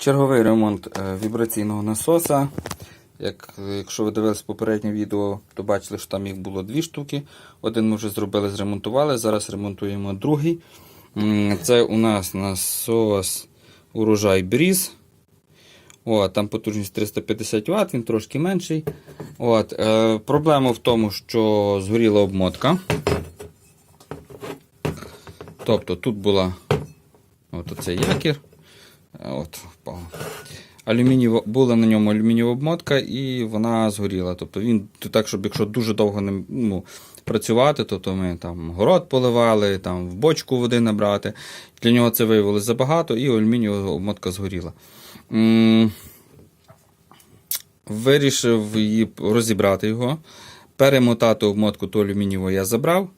Черговий ремонт е, вібраційного насоса. Як, якщо ви дивились попереднє відео, то бачили, що там їх було дві штуки. Один ми вже зробили, зремонтували. Зараз ремонтуємо другий. Це у нас насос урожай Бріз. О, там потужність 350 Вт, він трошки менший. От, е, проблема в тому, що згоріла обмотка. Тобто тут була от оцей якір. Е, От. Алюмінієва, була на ньому алюмінієва обмотка і вона згоріла. Тобто він так, щоб якщо дуже довго не ну, працювати, то, то ми там город поливали, там в бочку води набрати. Для нього це виявилося забагато, і алюмінієва обмотка згоріла. М, Вирішив її розібрати його, перемотати обмотку ту алюмінієву я забрав,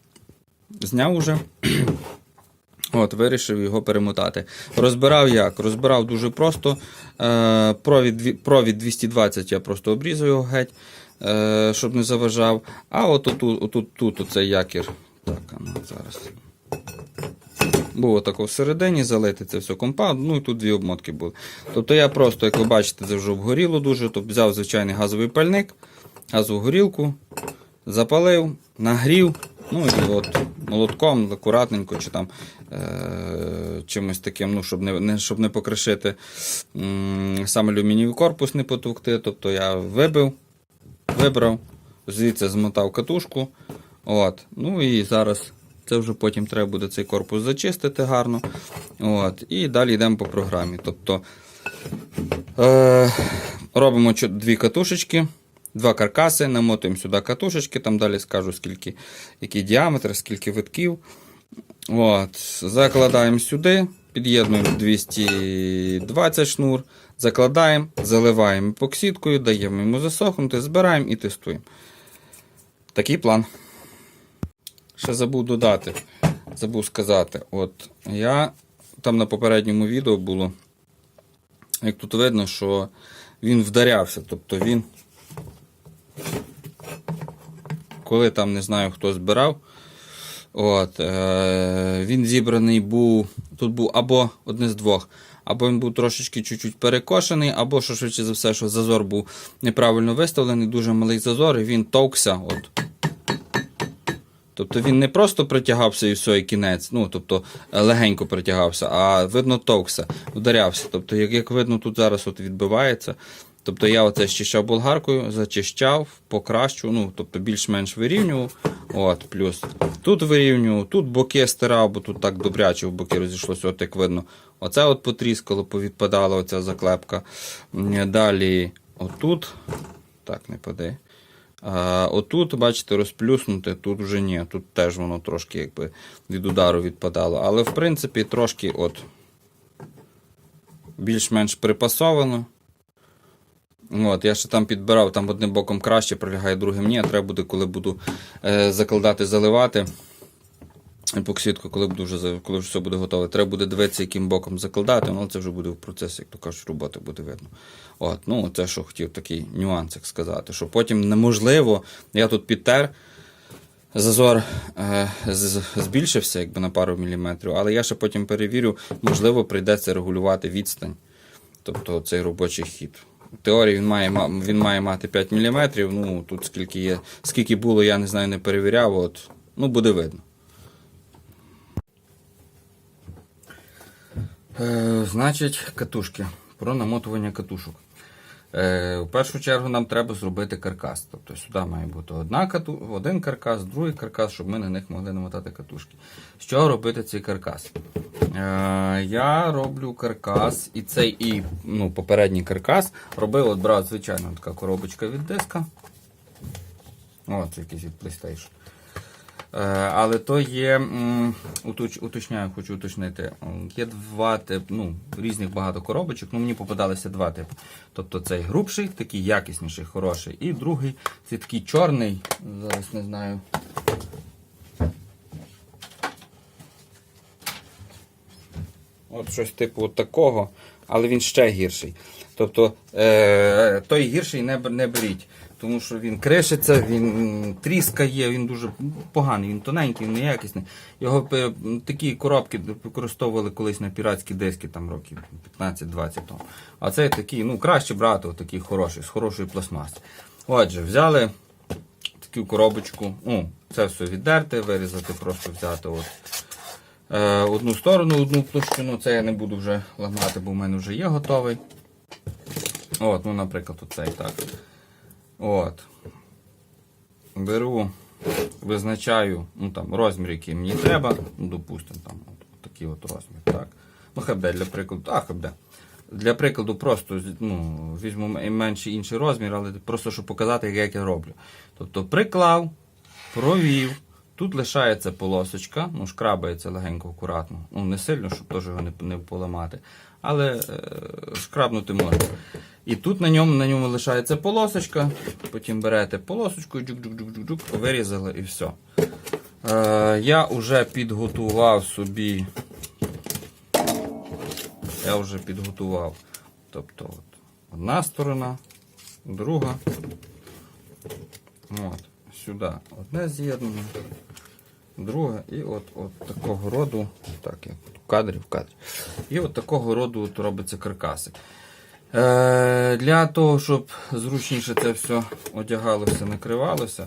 зняв уже. От, вирішив його перемотати. Розбирав як? Розбирав дуже просто. Е, провід, провід 220 я просто обрізав його геть, е, щоб не заважав. А от отут, отут, тут оцей якір. Так, а ну зараз. Було тако всередині залити це все компаунд, ну і тут дві обмотки були. Тобто я просто, як ви бачите, це вже обгоріло дуже. Тобто взяв звичайний газовий пальник, газову горілку, запалив, нагрів. Ну і от молотком, акуратненько, чи там е- чимось таким, ну, щоб не, не, щоб не покришити м- сам алюмінієвий корпус, не потовкти. Тобто я вибив, вибрав, звідси змотав катушку. От. Ну і зараз це вже потім треба буде цей корпус зачистити гарно. От. І далі йдемо по програмі. Тобто е- робимо дві катушечки. Два каркаси, намотуємо сюди катушечки, там далі скажу, скільки, який діаметр, скільки витків. От, закладаємо сюди, під'єднуємо 220 шнур, закладаємо, заливаємо епоксидкою, даємо йому засохнути, збираємо і тестуємо. Такий план. Ще забув додати, забув сказати. От я там на попередньому відео було, як тут видно, що він вдарявся. Тобто він коли там не знаю хто збирав. От, е, Він зібраний був. Тут був або одне з двох, або він був трошечки чуть-чуть перекошений, або що швидше за все, що зазор був неправильно виставлений, дуже малий зазор, і він товкся. От. Тобто він не просто притягався і все, і кінець, ну, тобто е, легенько притягався, а видно товкся, вдарявся. Тобто, як, як видно, тут зараз от відбивається. Тобто я оце щищав болгаркою, зачищав, покращував, ну, тобто більш-менш вирівнював. От, плюс тут вирівнював, тут боки стирав, бо тут так добряче в боки розійшлося, от як видно. Оце от потріскало, повідпадала оця заклепка. Далі отут. Так, не паде. А, отут, бачите, розплюснуте, тут вже ні. Тут теж воно трошки якби від удару відпадало. Але в принципі трошки от більш-менш припасовано. От, я ще там підбирав, там одним боком краще пролягає, другим ні. Треба буде, коли буду е, закладати, заливати епоксидку, коли буду вже коли вже все буде готове. Треба буде дивитися, яким боком закладати, ну це вже буде в процесі, як то кажуть, роботи буде видно. От, ну це що хотів такий нюансик сказати, що потім неможливо, я тут підтер. Зазор е, з- збільшився якби на пару міліметрів, але я ще потім перевірю, можливо, прийдеться регулювати відстань, тобто цей робочий хід. Теорії він має, він має мати 5 мм, ну тут скільки є, скільки було, я не знаю, не перевіряв, от, ну буде видно. Е, значить, катушки. Про намотування катушок. Е, в першу чергу нам треба зробити каркас. Тобто сюди має бути одна кату... один каркас, другий каркас, щоб ми на них могли намотати катушки. Чого робити цей каркас? Е, я роблю каркас, і цей і ну, попередній каркас робив, от брав, звичайно, така коробочка від диска. О, це якийсь від PlayStation. Е, Але то є, уточняю, хочу уточнити. Є два типи, ну, різних багато коробочок. Ну, мені попадалися два типи. Тобто цей грубший, такий якісніший, хороший. І другий це такий чорний. Зараз не знаю. От щось типу такого, але він ще гірший. Тобто е, той гірший не беріть. Тому що він кришиться, він тріскає, він дуже поганий, він тоненький, він неякісний. Його такі коробки використовували колись на піратські диски там років 15-20 тому. А цей такий, ну краще брати отакий хороший, з хорошої пластмаси. Отже, взяли таку коробочку, ну, це все віддерти, вирізати, просто взяти от, е, одну сторону, одну площину. Це я не буду вже ламати, бо в мене вже є готовий. От, ну, наприклад, оцей так. От. Беру, визначаю ну, там, розмір, який мені треба. Ну, допустимо, там от, такий от розмір. Так. Ну, хай буде для прикладу. А, хай буде. Для прикладу, просто ну, візьму менший інший розмір, але просто щоб показати, як я роблю. Тобто приклав, провів. Тут лишається полосочка, ну, шкрабається легенько, акуратно. Ну, не сильно, щоб теж його не, не поламати. Але е, шкрабнути можна. І тут на ньому, на ньому лишається полосочка. Потім берете полосочку, джук-джук-джук-джук, вирізали і все. Е, я вже підготував собі. Я вже підготував. Тобто от, одна сторона, друга. От, сюди одне з'єднання, друге, і от, от такого роду, так, як в кадрі, в кадрі. І от такого роду от робиться каркасик. Е, для того, щоб зручніше це все одягалося, накривалося,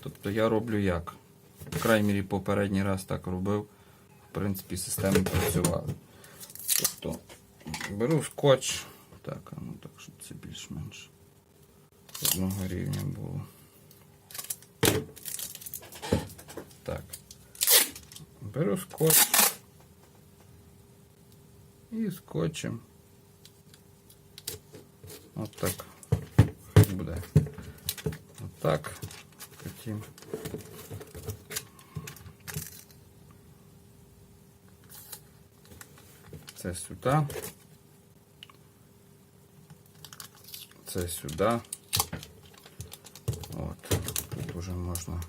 тобто я роблю як? В крайній мірі попередній раз так робив. В принципі, системи працювали. Тобто беру скотч. Так, ну так, щоб це більш-менш одного рівня було. Так. Беру скотч. І скотчем. От так. Буде. От так. Потім. Це сюди. Це сюди. От. Тут вже можна.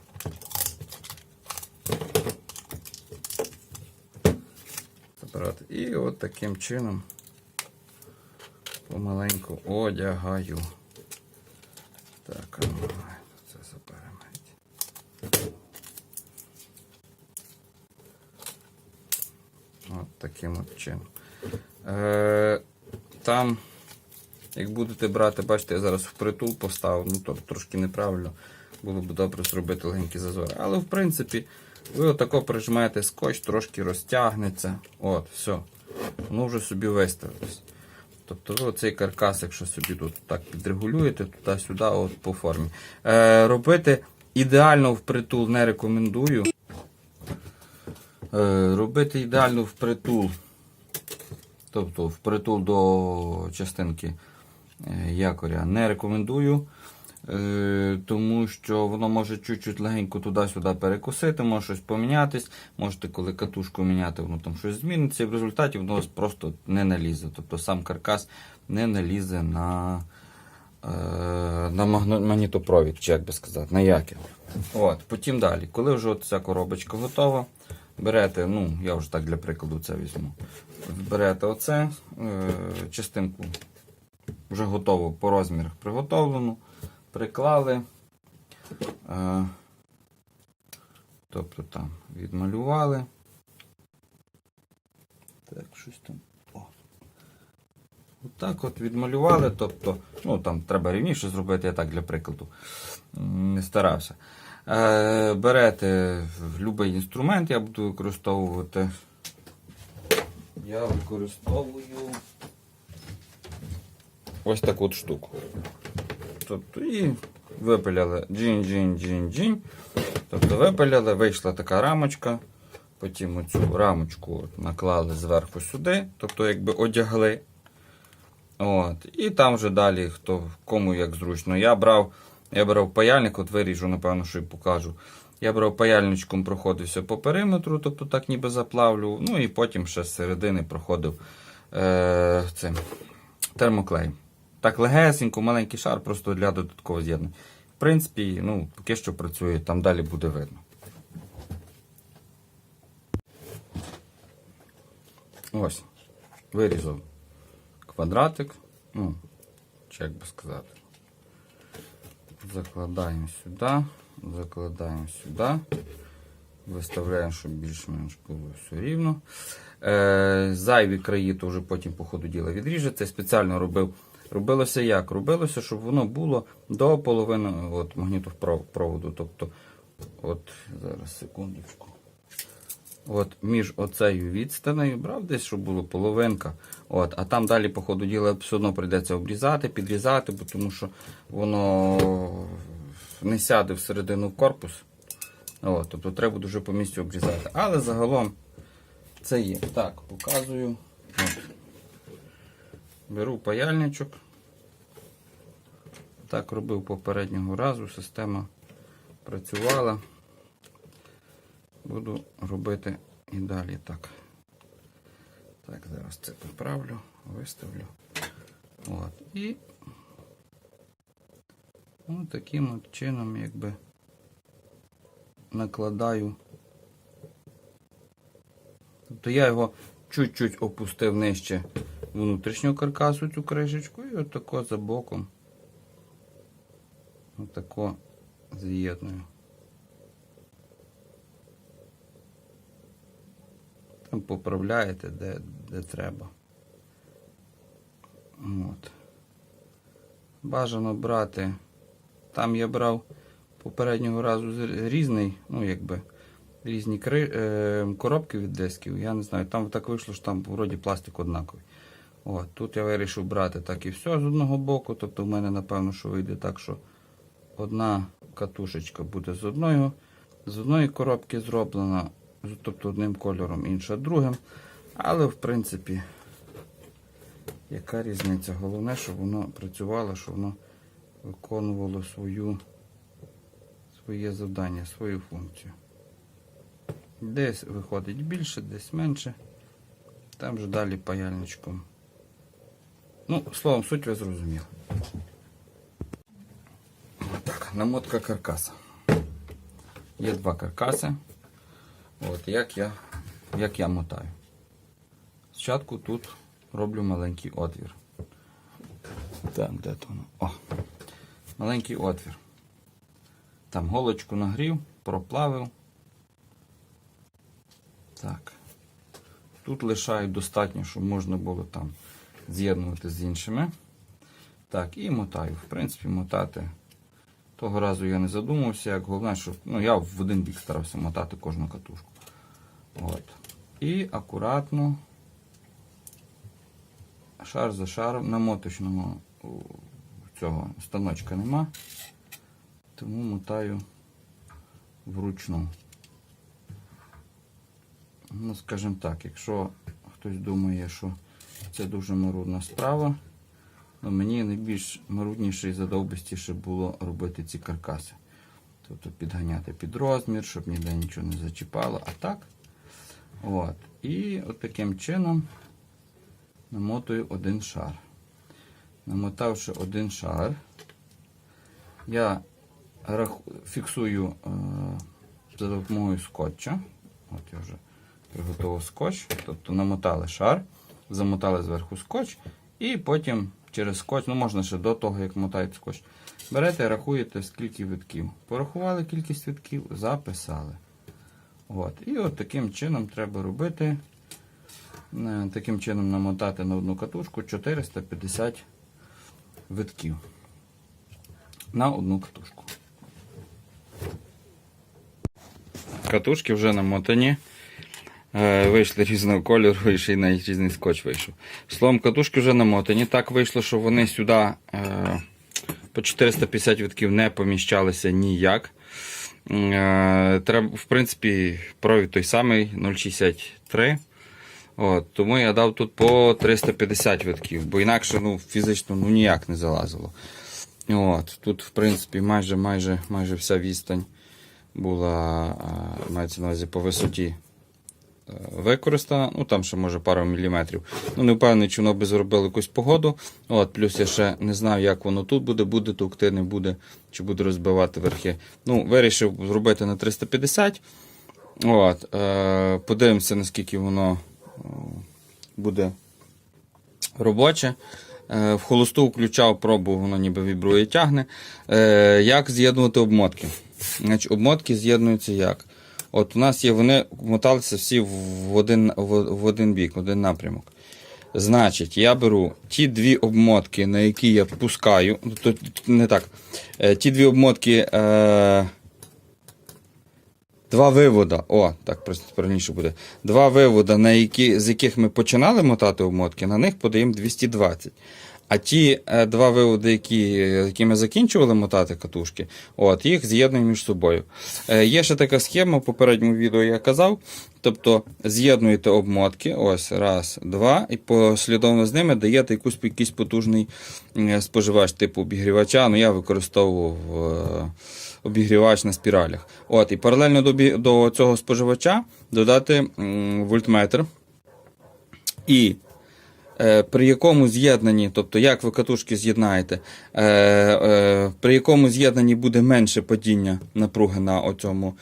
Забирати. І от таким чином помаленьку одягаю. Так, ну, це заберемо. От таким от чином. Е, там, як будете брати, бачите, я зараз впритул поставив, ну то трошки неправильно. Було б добре зробити легенькі зазори. Але в принципі, ви отако прижмаєте скотч, трошки розтягнеться. От, все. Воно вже собі виставилось. Тобто ви цей каркас, якщо собі тут так підрегулюєте, туди-сюди, от по формі. Е, робити ідеально впритул не рекомендую. Е, робити ідеально впритул. Тобто впритул до частинки е, якоря не рекомендую. Е, тому що воно може чуть-чуть легенько туди-сюди перекусити, може щось помінятись. Можете, коли катушку міняти, воно там щось зміниться, і в результаті воно просто не налізе. Тобто сам каркас не налізе на, е, на магнітопровід, чи як би сказати, на якір. От, потім далі. Коли вже ця коробочка готова, берете, ну, я вже так для прикладу це візьму. Берете оце, е, частинку вже готову по розмірах приготовлену приклали. Е, тобто там відмалювали. Так, щось там. О. Отак от відмалювали. Тобто, ну там треба рівніше зробити, я так для прикладу не старався. Е, берете будь-який інструмент, я буду використовувати. Я використовую ось таку от штуку. Тобто і випиляли джин-джин-джин-джин. Тобто випиляли, вийшла така рамочка. Потім оцю рамочку наклали зверху сюди, тобто якби одягли. От. І там вже далі, хто кому як зручно. Я брав, я брав паяльник, от виріжу, напевно, що і покажу. Я брав паяльничком, проходився по периметру, тобто так ніби заплавлю. Ну і потім ще з середини проходив е, цим термоклеєм. Так легесенько, маленький шар, просто для додаткового з'єднання. В принципі, ну, поки що працює, там далі буде видно. Ось. Вирізав квадратик. Ну, чи як би сказати. Закладаємо сюди, закладаємо сюди. Виставляємо, щоб більш-менш було все рівно. Е, зайві краї то вже потім по ходу діла відріжеться. Спеціально робив. Робилося як? Робилося, щоб воно було до половини от, магнітопроводу. Тобто, от, зараз секундочку. От між оцею відстанею брав десь, щоб було половинка. От, а там далі, по ходу діла, все одно прийдеться обрізати, підрізати, бо тому що воно не сяде всередину в корпус. От, тобто треба дуже по місцю обрізати. Але загалом це є. Так, показую. От. Беру паяльничок. Так робив попереднього разу. Система працювала. Буду робити і далі так. Так, зараз це поправлю, виставлю. От. І от таким от чином якби накладаю. Тобто я його чуть-чуть опустив нижче внутрішнього каркасу цю кришечку і отако за боком. Отако з'єдную. Там поправляєте, де, де треба. От. Бажано брати. Там я брав попереднього разу різний, ну якби різні кри, е, коробки від дисків. Я не знаю, там так вийшло, що там вроді пластик однаковий. От, тут я вирішив брати так і все з одного боку. Тобто в мене, напевно, що вийде так, що одна катушечка буде з одної, з одної коробки зроблена, тобто одним кольором, інша другим. Але в принципі, яка різниця? Головне, щоб воно працювало, щоб воно виконувало свою, своє завдання, свою функцію. Десь виходить більше, десь менше. Там вже далі паяльничком. Ну, словом, суть ви зрозуміли. Так, намотка каркаса. Є два каркаси. От як я, як я мотаю. Спочатку тут роблю маленький отвір. Так, де то воно? О! Маленький отвір. Там голочку нагрів, проплавив. Так. Тут лишаю достатньо, щоб можна було там з'єднувати з іншими. Так, і мотаю. В принципі, мотати. Того разу я не задумався, як головне, щоб ну, я в один бік старався мотати кожну катушку. От. І акуратно, шар за шаром, на моточному цього станочка нема, тому мотаю вручну. Ну, скажімо так, якщо хтось думає, що це дуже марудна справа, то мені найбільш марудніше і задовбистіше було робити ці каркаси. Тобто підганяти під розмір, щоб ніде нічого не зачіпало. А так. От. І от таким чином намотую один шар. Намотавши один шар, я фіксую е, за допомогою скотча. От я вже приготував скотч, тобто намотали шар, замотали зверху скотч, і потім через скотч, ну можна ще до того, як мотають скотч, берете рахуєте, скільки витків. Порахували кількість витків, записали. От. І от таким чином треба робити. Е, Таким чином намотати на одну катушку 450 витків на одну катушку. Катушки вже намотані. Е, Вийшли різного кольору і ще й навіть різний скотч вийшов. Словом, катушки вже намотані. Так вийшло, що вони сюди е, по 450 витків не поміщалися ніяк. Е, Треба, в принципі, провід той самий 0,63. От, тому я дав тут по 350 витків, бо інакше ну, фізично ну, ніяк не залазило. От, тут, в принципі, майже майже, майже вся відстань була, мається на увазі по висоті використана. Ну там ще може пару міліметрів. Ну, не впевнений, чи воно би зробило якусь погоду. От, плюс я ще не знаю, як воно тут буде, буде товкти, не буде, чи буде розбивати верхи. Ну, вирішив зробити на 350. От, е, подивимося, наскільки воно е, буде робоче. Е, В холосту включав пробу, воно ніби вібрує тягне. Е, Як з'єднувати обмотки? Значить, обмотки з'єднуються як? От у нас є, вони моталися всі в один, в, один бік, в один напрямок. Значить, я беру ті дві обмотки, на які я пускаю. ну, то- не так. Е, Ті дві обмотки. Е, Два вивода. О, так правильніше буде. Два вивода, на які, з яких ми починали мотати обмотки, на них подаємо 220. А ті е, два виводи, які, які ми закінчували мотати катушки, от, їх з'єднуємо між собою. Е, є ще така схема, в попередньому відео я казав. Тобто з'єднуєте обмотки, ось, раз, два, і послідовно з ними даєте якусь, якийсь потужний е, споживач типу обігрівача. Ну, я використовував. обігрівач на спіралях. От, і паралельно до, до цього споживача додати вольтметр. І при якому з'єднанні, тобто як ви катушки з'єднаєте, е, е, при якому з'єднанні буде менше падіння напруги на оцьому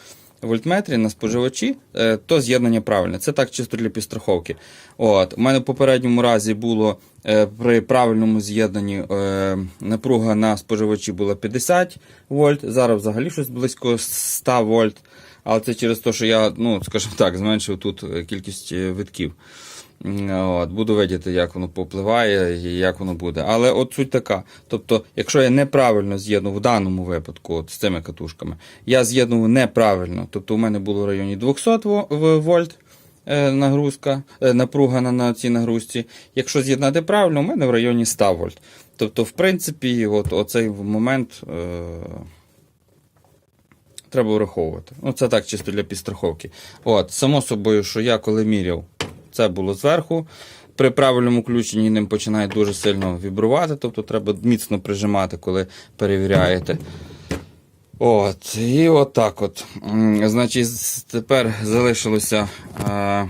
вольтметрі, на споживачі, е, то з'єднання правильне. Це так чисто для підстраховки. От, у мене в попередньому разі було е, при правильному з'єднанні е, напруга на споживачі була 50 вольт, зараз взагалі щось близько 100 вольт. Але це через те, що я, ну, скажімо так, зменшив тут е, кількість е, витків. От, буду видіти, як воно попливає і як воно буде. Але от суть така. Тобто, якщо я неправильно з'єднув в даному випадку от, з цими катушками, я з'єднував неправильно. Тобто у мене було в районі 200 вольт е, нагрузка, е, напруга на, на цій нагрузці. Якщо з'єднати правильно, у мене в районі 100 вольт. Тобто, в принципі, от, оцей момент. Е, Треба враховувати. Ну, це так чисто для підстраховки. От, само собою, що я коли міряв, це було зверху. При правильному включенні ним починає дуже сильно вібрувати, тобто треба міцно прижимати, коли перевіряєте. От, і от так от. Значить, тепер залишилося е,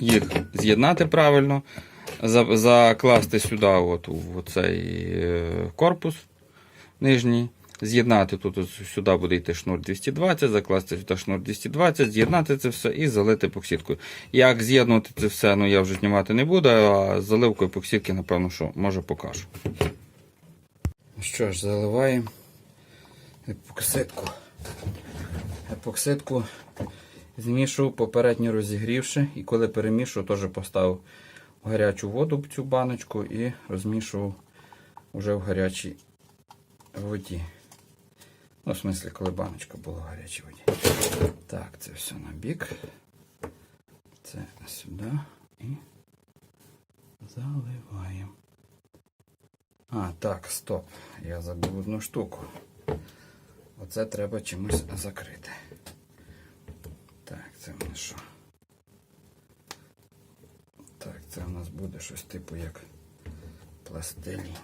їх з'єднати правильно, закласти сюди от, в цей е, корпус нижній. З'єднати тут сюди буде йти шнур 220, закласти сюди шнур 220, з'єднати це все і залити епоксидкою. Як з'єднувати це все, ну я вже знімати не буду, а з заливкою епоксидки, напевно, що може покажу. Що ж, заливаємо епоксидку. Епоксидку змішую, попередньо розігрівши, і коли перемішую, теж поставив в гарячу воду в цю баночку і розмішував вже в гарячій воді. Ну, в смислі, коли баночка була в гарячій воді. Так, це все на бік. Це сюди і заливаємо. А, так, стоп. Я забув одну штуку. Оце треба чимось закрити. Так, це в нас що? Так, це в нас буде щось типу як пластилін.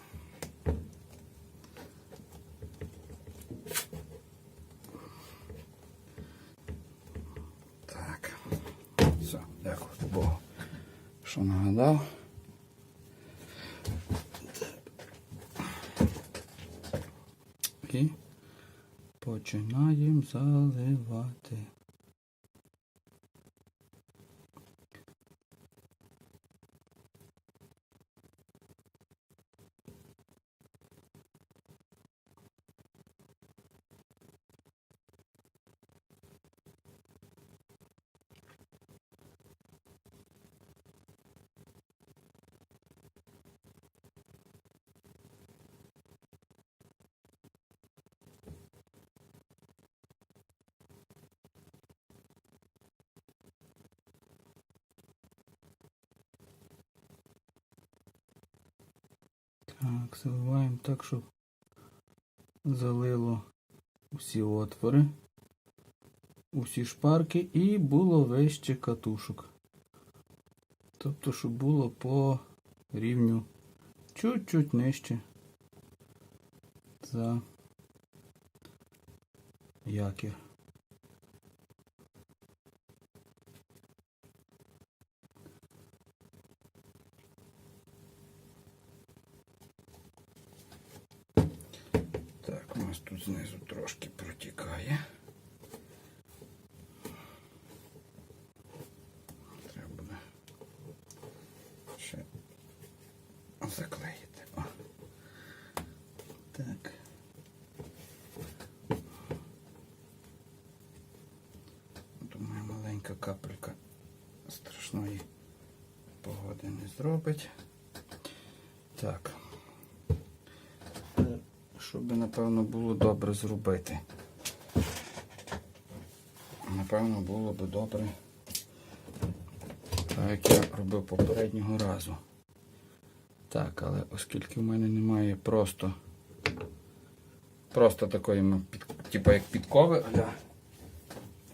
Так, заливаємо так, щоб залило усі отвори, усі шпарки і було вище катушок. Тобто, щоб було по рівню чуть-чуть нижче за якір. Так, у нас тут знизу трошки протікає. Треба буде ще заклеїти. О. Так. Думаю, маленька капелька страшної погоди не зробить. Так. Щоб, напевно, було добре зробити. Напевно, було б добре. Так як я робив попереднього разу. Так, але оскільки в мене немає просто просто такої, м, під, типу як підкови, аля,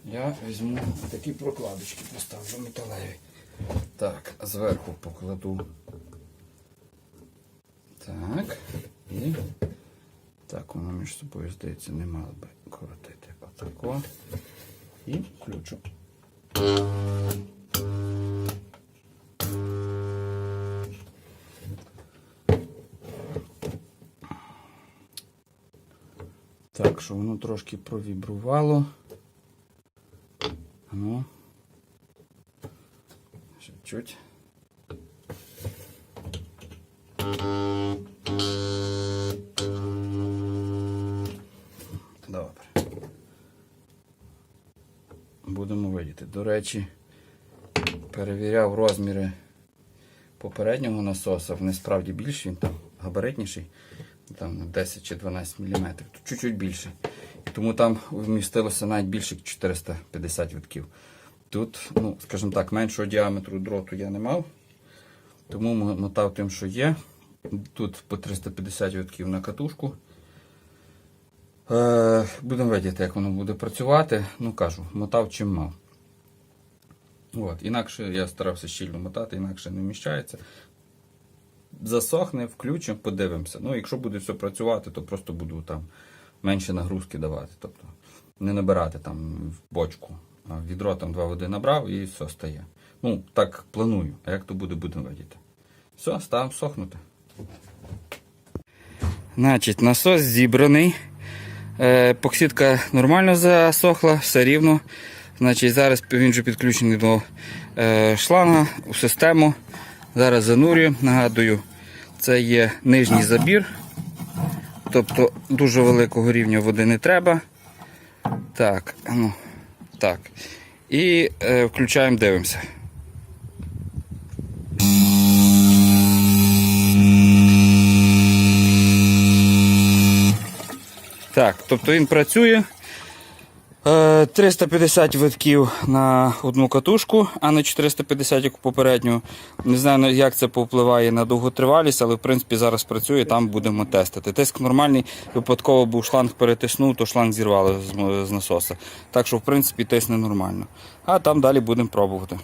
я візьму такі прокладочки, поставлю металеві. Так, зверху покладу. Так. І так воно між собою, здається, не мало би коротити. Отако. І включу. Так, що воно трошки провібрувало. Ну. Ще чуть. Добре. Будемо видіти. До речі, перевіряв розміри попереднього насоса. Вони справді більші, він там габаритніший, там на 10 чи 12 мм, тут чуть-чуть більше. І тому там вмістилося навіть більше 450 витків. Тут, ну, скажімо так, меншого діаметру дроту я не мав, тому мотав тим, що є. Тут по 350 витків на катушку. Е, будемо видіти, як воно буде працювати. Ну кажу, мотав чим мав. От, інакше я старався щільно мотати, інакше не вміщається. Засохне, включимо, подивимося. Ну, якщо буде все працювати, то просто буду там менше нагрузки давати. Тобто не набирати там в бочку. Відро там два води набрав і все стає. Ну, так планую. А як то буде, будемо видіти. Все, ставимо сохнути. Значить, насос зібраний. Е, Поксітка нормально засохла, все рівно. Значить, зараз він вже підключений до е, шланга у систему. Зараз занурюю. Нагадую, це є нижній забір. Тобто дуже великого рівня води не треба. Так, ну, так. І е, включаємо, дивимося. Так, тобто він працює. Е, 350 витків на одну катушку, а не 450, як попередню. Не знаю, як це повпливає на довготривалість, але в принципі зараз працює, там будемо тестити. Тиск нормальний, випадково був шланг перетиснув, то шланг зірвало з насоса. Так що, в принципі, тисне нормально. А там далі будемо пробувати.